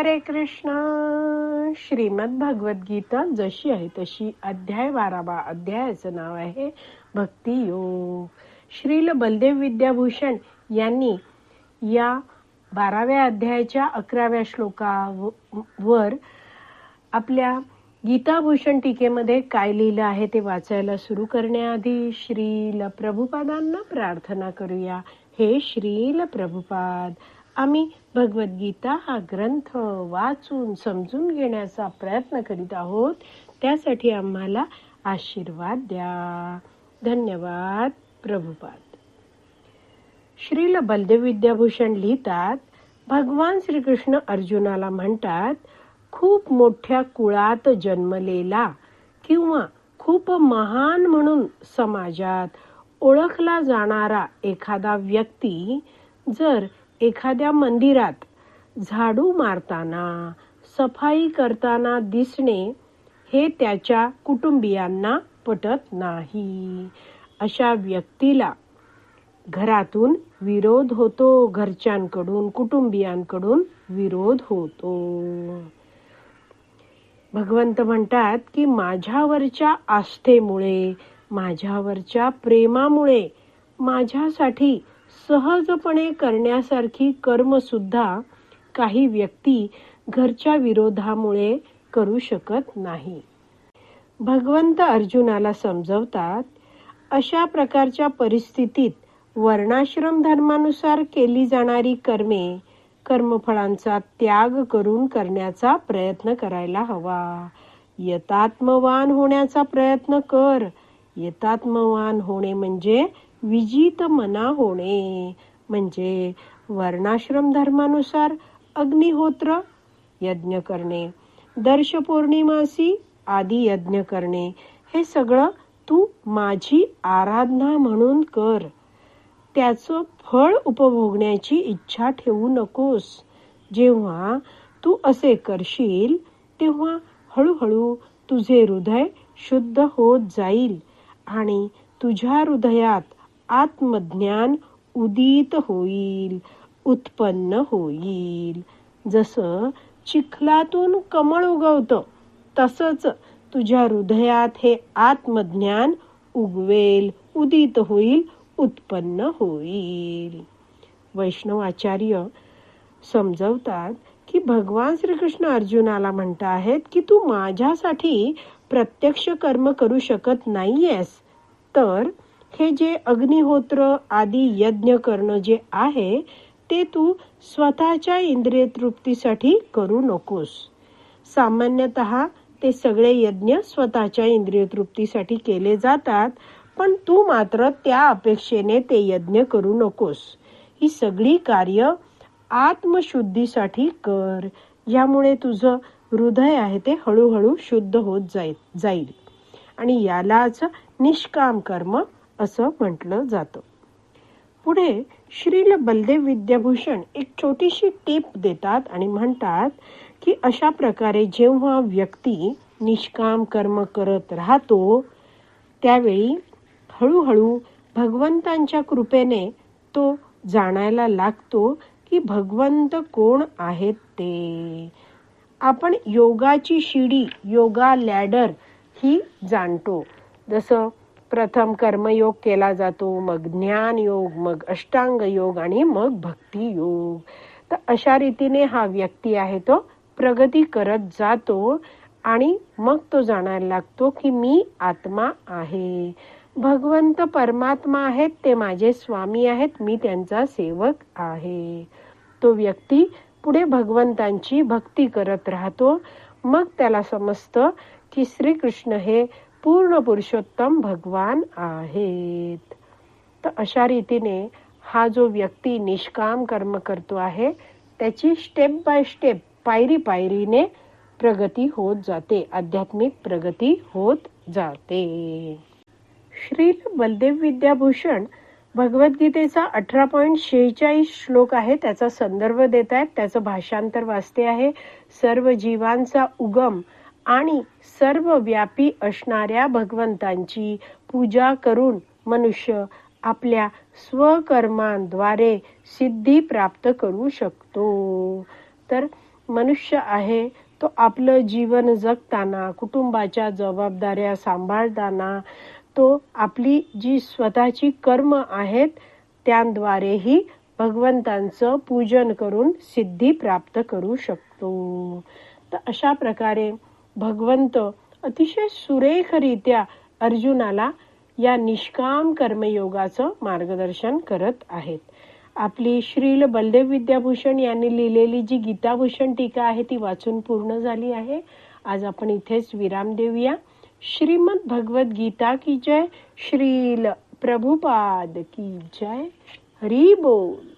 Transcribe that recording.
हरे कृष्ण. श्रीमद भगवत गीता जशी आहे तशी अध्याय बारावा अध्यायाचं नाव आहे भक्ती योग. श्रील बलदेव विद्याभूषण यांनी या बाराव्या अध्यायाच्या अकराव्या श्लोकावर आपल्या गीताभूषण टीकेमध्ये काय लिहिलं आहे ते वाचायला सुरू करण्याआधी श्रील प्रभुपादांना प्रार्थना करूया. हे श्रील प्रभुपाद. आम्ही भगवद्गीता हा ग्रंथ वाचून समजून घेण्याचा प्रयत्न करीत आहोत. त्यासाठी आम्हाला आशीर्वाद द्या. धन्यवाद. प्रभुपाद. श्रील बलदेव विद्याभूषण लिहितात भगवान श्रीकृष्ण अर्जुनाला म्हणतात खूप मोठ्या कुळात जन्मलेला किंवा खूप महान म्हणून समाजात ओळखला जाणारा एखादा व्यक्ती जर एखाद्या मंदिरात झाडू मारताना सफाई करताना दिसणे हे त्याच्या कुटुंबियांना पटत नाही. अशा व्यक्तीला घरातून विरोध होतो घरच्यांकडून कुटुंबियांकडून विरोध होतो. भगवंत म्हणतात की माझ्यावरच्या आस्थेमुळे माझ्यावरच्या प्रेमामुळे माझ्यासाठी सहजपणे करण्यासारखी कर्म सुद्धा काही व्यक्ती घरच्या विरोधामुळे करू शकत नाही. भगवंत अर्जुनाला समजवतात अशा प्रकारच्या परिस्थितीत वर्णाश्रम धर्मानुसार केली जाणारी कर्मे कर्मफळांचा त्याग करून करण्याचा प्रयत्न करायला हवा. यतात्मवान होण्याचा प्रयत्न कर. यतात्मवान होणे म्हणजे विजित मना होणे. म्हणजे वर्णाश्रम धर्मानुसार अग्निहोत्र यज्ञ करणे. दर्श पौर्णिमासी आदी यज्ञ करणे. हे सगळं तू माझी आराधना म्हणून कर. त्याचं फळ उपभोगण्याची इच्छा ठेवू नकोस. जेव्हा तू असे करशील तेव्हा हळूहळू तुझे हृदय शुद्ध होत जाईल आणि तुझ्या हृदयात आत्मज्ञान उदित होईल उत्पन्न होईल. जसं चिखलातून कमळ उगवतं तसंच तुझ्या हृदयात हे आत्मज्ञान उगवेल उदित होईल उत्पन्न होईल. वैष्णवाचार्य समजवतात की भगवान श्रीकृष्ण अर्जुनाला म्हणत आहेत की तू माझ्यासाठी प्रत्यक्ष कर्म करू शकत नाहीयेस तर हे जे अग्निहोत्र आदी यज्ञ करणं जे आहे ते तू स्वतःच्या इंद्रिय तृप्तीसाठी करू नकोस. सामान्यतः ते सगळे यज्ञ स्वतःच्या इंद्रिय तृप्तीसाठी केले जातात पण तू मात्र त्या अपेक्षेने ते यज्ञ करू नकोस. ही सगळी कार्य आत्मशुद्धीसाठी कर. यामुळे तुझं हृदय आहे ते हळूहळू शुद्ध होत जाईल जाईल. आणि यालाच निष्काम कर्म असं म्हटलं जातं. पुढे श्रील बलदेव विद्याभूषण एक छोटीशी टीप देतात आणि म्हणतात की अशा प्रकारे जेव्हा व्यक्ती निष्काम कर्म करत राहतो त्यावेळी हळूहळू भगवंतांच्या कृपेने तो जाणायला लागतो की भगवंत कोण आहेत ते. आपण योगाची शिडी योगा लॅडर ही जाणतो. जसं प्रथम कर्मयोग केला जातो मग ज्ञान योग मग अष्टांग योग आणि मग भक्ती योग. तर अशा रीतीने हा व्यक्ती आहे तो प्रगती करत जातो आणि मग तो जाणायला लागतो की मी आत्मा आहे. भगवंत परमात्मा आहेत ते माझे स्वामी आहेत मी त्यांचा सेवक आहे. तो व्यक्ती पुढे भगवंतांची भक्ती करत राहतो. मग त्याला समजतं की श्रीकृष्ण हे पूर्ण पुरुषोत्तम भगवान आहेत. तर अशा रीतीने हा जो व्यक्ती निष्काम कर्म करतो आहे त्याची स्टेप बाय स्टेप पायरी पायरीने प्रगती होत जाते आध्यात्मिक प्रगती होत जाते. श्री बलदेव विद्याभूषण भगवद्गीतेचा अठरा पॉईंट शेहेचाळीस श्लोक आहे त्याचा संदर्भ देत आहेत त्याचं भाषांतर वाचते आहे. सर्व जीवांचा उगम आणि सर्व व्यापी असणाऱ्या भगवंतांची पूजा करून मनुष्य आपल्या स्वकर्मांद्वारे सिद्धी प्राप्त करू शकतो. तर मनुष्य आहे तो आपलं जीवन जगताना कुटुंबाच्या जबाबदाऱ्या सांभाळताना तो आपली जी स्वतःची कर्म आहेत त्यांद्वारेही भगवंतांचं पूजन करून सिद्धी प्राप्त करू शकतो. तर अशा प्रकारे भगवंत अतिशय सुरेखरित्या अर्जुनाला या निष्काम कर्मयोगाचं मार्गदर्शन करत आहेत. आपली श्रील बलदेव विद्याभूषण यांनी लिहिलेली जी गीताभूषण टीका आहे ती वाचून पूर्ण झाली आहे. आज आपण इथेच विराम देऊया. श्रीमद भगवत गीता की जय श्रील प्रभुपाद की जय. हरी बोल.